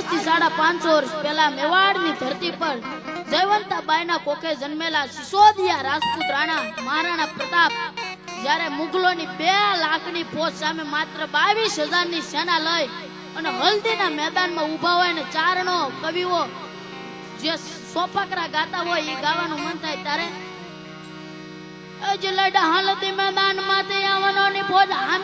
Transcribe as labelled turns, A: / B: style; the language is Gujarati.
A: આજથી સાડા પાંચસો વર્ષ પહેલા મેવાડની ધરતી પર જયવંતાબાઈના કોખે જન્મેલા સિસોદિયા રાજપૂત રાણા મહારાણા પ્રતાપ, જ્યારે મુગલોની બે લાખની ફોજ સામે માત્ર બાવીસ હજારની સેના લઈ અને હલ્દીના મેદાનમાં ઊભા હોય ને ચારણો કવિઓ જે સોપકરા ગાતા હોય એ ગાવાનું મન થાય ત્યારે, અજલડ હાલતી મેદાન માતે આવવાનો ની ફોજ માતે